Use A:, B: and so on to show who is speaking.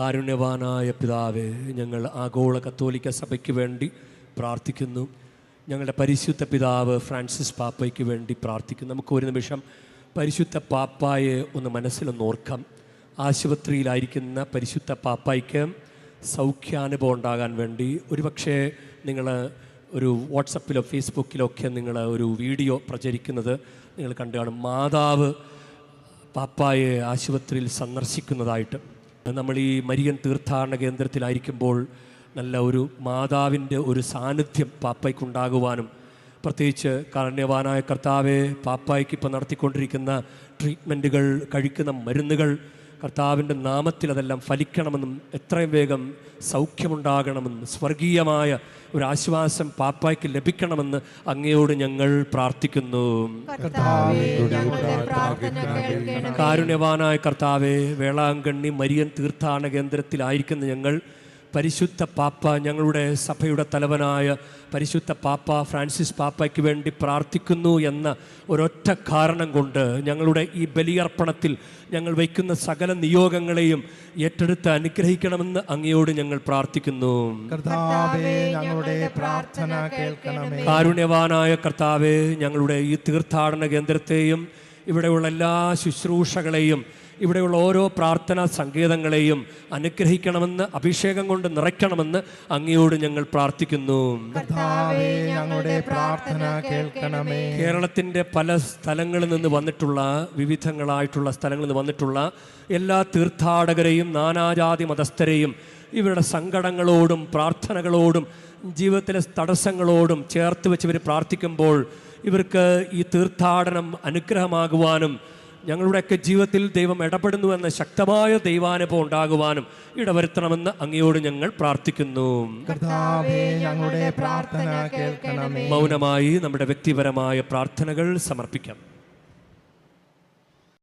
A: കാരുണ്യവാനായ പിതാവെ ഞങ്ങൾ ആഗോള കത്തോലിക്ക സഭയ്ക്ക് വേണ്ടി പ്രാർത്ഥിക്കുന്നു. ഞങ്ങളുടെ പരിശുദ്ധ പിതാവ് ഫ്രാൻസിസ് പാപ്പയ്ക്ക് വേണ്ടി പ്രാർത്ഥിക്കുന്നു. നമുക്ക് ഒരു നിമിഷം പരിശുദ്ധ പാപ്പായെ ഒന്ന് മനസ്സിലൊന്ന് ഓർക്കാം. ആശുപത്രിയിലായിരിക്കുന്ന പരിശുദ്ധ പാപ്പായ്ക്ക് സൗഖ്യാനുഭവം ഉണ്ടാകാൻ വേണ്ടി ഒരുപക്ഷെ നിങ്ങൾ ഒരു വാട്സപ്പിലോ ഫേസ്ബുക്കിലോ ഒക്കെ നിങ്ങൾ ഒരു വീഡിയോ പ്രചരിക്കുന്നത് നിങ്ങൾ കണ്ടു കാണും. മാതാവ് പാപ്പായെ ആശുപത്രിയിൽ സന്ദർശിക്കുന്നതായിട്ട്. നമ്മൾ ഈ മരിയൻ തീർത്ഥാടന കേന്ദ്രത്തിലായിരിക്കുമ്പോൾ നല്ല ഒരു മാതാവിന്റെ ഒരു സാന്നിധ്യം പാപ്പയ്ക്കുണ്ടാകുവാനും പ്രത്യേകിച്ച് കാരുണ്യവാനായ കർത്താവെ പാപ്പായ്ക്ക് ഇപ്പോൾ നടത്തിക്കൊണ്ടിരിക്കുന്ന ട്രീറ്റ്മെന്റുകൾ കഴിക്കുന്ന മരുന്നുകൾ കർത്താവിന്റെ നാമത്തിൽ അതെല്ലാം ഫലിക്കണമെന്നും എത്രയും വേഗം സൗഖ്യമുണ്ടാകണമെന്നും സ്വർഗീയമായ ഒരു ആശ്വാസം പാപ്പായ്ക്ക് ലഭിക്കണമെന്ന് അങ്ങയോട് ഞങ്ങൾ പ്രാർത്ഥിക്കുന്നു. കാരുണ്യവാനായ കർത്താവെ വേളാങ്കണ്ണി മരിയൻ തീർത്ഥാടന കേന്ദ്രത്തിലായിരിക്കുന്ന ഞങ്ങൾ പരിശുദ്ധ പാപ്പ ഞങ്ങളുടെ സഭയുടെ തലവനായ പരിശുദ്ധ പാപ്പ ഫ്രാൻസിസ് പാപ്പയ്ക്ക് വേണ്ടി പ്രാർത്ഥിക്കുന്നു എന്ന ഒരൊറ്റ കാരണം കൊണ്ട് ഞങ്ങളുടെ ഈ ബലിയർപ്പണത്തിൽ ഞങ്ങൾ വയ്ക്കുന്ന സകല നിയോഗങ്ങളെയും ഏറ്റെടുത്ത് അനുഗ്രഹിക്കണമെന്ന് അങ്ങയോട് ഞങ്ങൾ പ്രാർത്ഥിക്കുന്നു.
B: കർത്താവേ ഞങ്ങളുടെ പ്രാർത്ഥന കേൾക്കണമേ.
A: കാരുണ്യവാനായ കർത്താവെ ഞങ്ങളുടെ ഈ തീർത്ഥാടന കേന്ദ്രത്തെയും ഇവിടെയുള്ള എല്ലാ ശുശ്രൂഷകളെയും ഇവിടെയുള്ള ഓരോ പ്രാർത്ഥനാ സങ്കേതങ്ങളെയും അനുഗ്രഹിക്കണമെന്ന് അഭിഷേകം കൊണ്ട് നിറയ്ക്കണമെന്ന് അങ്ങയോട് ഞങ്ങൾ പ്രാർത്ഥിക്കുന്നു.
B: കർത്താവേ ഞങ്ങളുടെ പ്രാർത്ഥന കേൾക്കണമേ.
A: കേരളത്തിന്റെ പല സ്ഥലങ്ങളിൽ നിന്ന് വന്നിട്ടുള്ള വിവിധങ്ങളായിട്ടുള്ള സ്ഥലങ്ങളിൽ നിന്ന് വന്നിട്ടുള്ള എല്ലാ തീർത്ഥാടകരെയും നാനാജാതി മതസ്ഥരെയും ഇവരുടെ സങ്കടങ്ങളോടും പ്രാർത്ഥനകളോടും ജീവിതത്തിലെ തടസ്സങ്ങളോടും ചേർത്ത് വെച്ച് ഇവർ പ്രാർത്ഥിക്കുമ്പോൾ ഇവർക്ക് ഈ തീർത്ഥാടനം അനുഗ്രഹമാകുവാനും ഞങ്ങളുടെയൊക്കെ ജീവിതത്തിൽ ദൈവം ഇടപെടുന്നു എന്ന ശക്തമായ ദൈവാനുഭവം ഉണ്ടാകുവാനും ഇടവരുത്തണമെന്ന് അങ്ങയോട് ഞങ്ങൾ പ്രാർത്ഥിക്കുന്നു. മൗനമായി നമ്മുടെ വ്യക്തിപരമായ പ്രാർത്ഥനകൾ സമർപ്പിക്കാം.